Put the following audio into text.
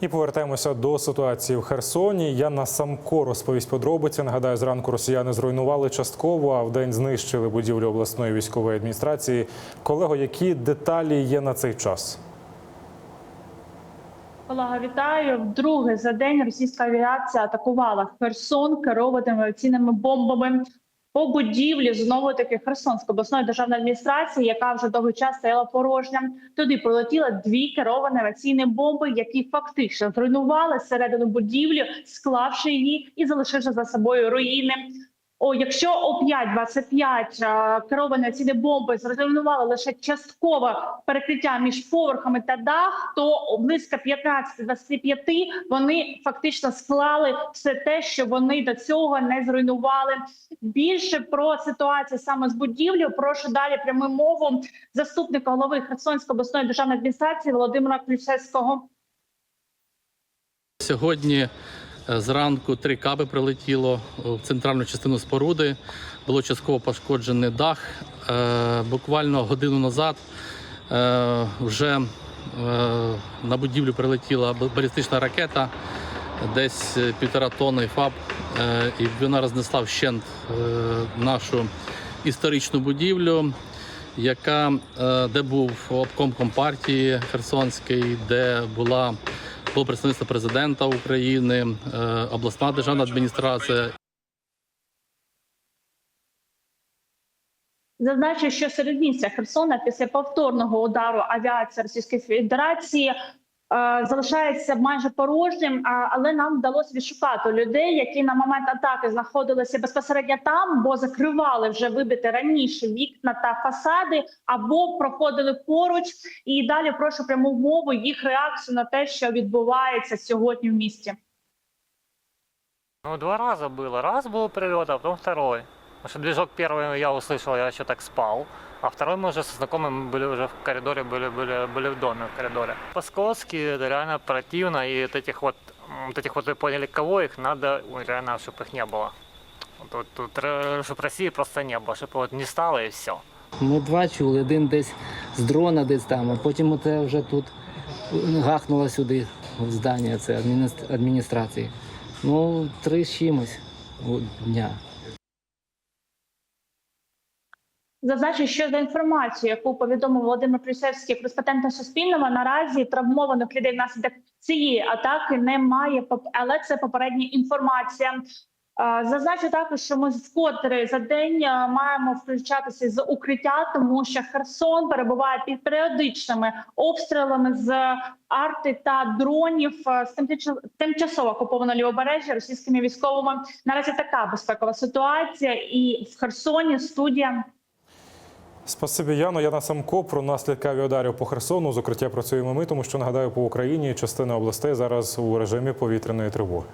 І повертаємося до ситуації в Херсоні. Яна Самко розповість подробиці. Нагадаю, зранку росіяни зруйнували частково, а вдень знищили будівлю обласної військової адміністрації. Колего, які деталі є на цей час? Олега, вітаю. Вдруге за день російська авіація атакувала Херсон керованими авіаційними бомбами по будівлі знову таки Херсонської обласної державної адміністрації, яка вже довгий час стояла порожня. Туди прилетіли дві керовані авіаційні бомби, які фактично зруйнували середину будівлі, склавши її і залишивши за собою руїни. О, якщо о 5.25 а, керовані авіаційні бомби зруйнували лише часткове перекриття між поверхами та дах, то близько 15-25 вони фактично склали все те, що вони до цього не зруйнували. Більше про ситуацію саме з будівлею прошу далі пряму мову заступника голови Херсонської обласної державної адміністрації Володимира Ключевського. Сьогодні е, зранку три каби прилетіло в центральну частину споруди. Було частково пошкоджений дах. Е, Буквально годину назад е, вже е, на будівлю прилетіла балістична ракета, десь е, півтора тонни ФАБ, е, і вона рознесла вщент е, нашу історичну будівлю. Яка е, де був обком компартії Херсонський, де була було представництво президента України, е, обласна державна адміністрація. Зазначу, що середмістя Херсона після повторного удару авіації Російської Федерації залишається майже порожнім, але нам вдалося відшукати людей, які на момент атаки знаходилися безпосередньо там, бо закривали вже вибити раніше вікна та фасади, або проходили поруч. І далі прошу пряму мову їх реакцію на те, що відбувається сьогодні в місті. Ну, два раза было. Раз был прилет, а потом второй. Потому что движок первый я услышал, я еще так спал. А второй мы уже со знакомым были уже в коридоре, были, были, были в доме в коридоре. По-скотски это реально противно. И вот этих вот, м, вот этих вот вы поняли, кого их надо, ой, реально, чтобы их не было. Тут, тут, чтобы России просто не было, чтобы вот не стало и все. Ми два чули, один десь з дрона, десь там, а потім оце вже тут гахнуло сюди, в здання це адміністр- адміністрації. Ну, три з чимось о, дня. Зазначу, що за інформацією, яку повідомив Володимир Плюсевський, кореспондент Суспільного, наразі травмованих людей внаслідок цієї атаки немає, але це попередня інформація. Е, Зазначу також, що ми вкотре за день е, маємо включатися з укриття, тому що Херсон перебуває під періодичними обстрілами з арти та дронів е, з тимчасово- окупованого лівобережжя російськими військовими. Наразі така безпекова ситуація, і в Херсоні студія. Спасибі, Яно. Яна Самко про наслідки авіадарів по Херсону. З працюємо ми, тому що нагадаю, по Україні частина областей зараз у режимі повітряної тривоги.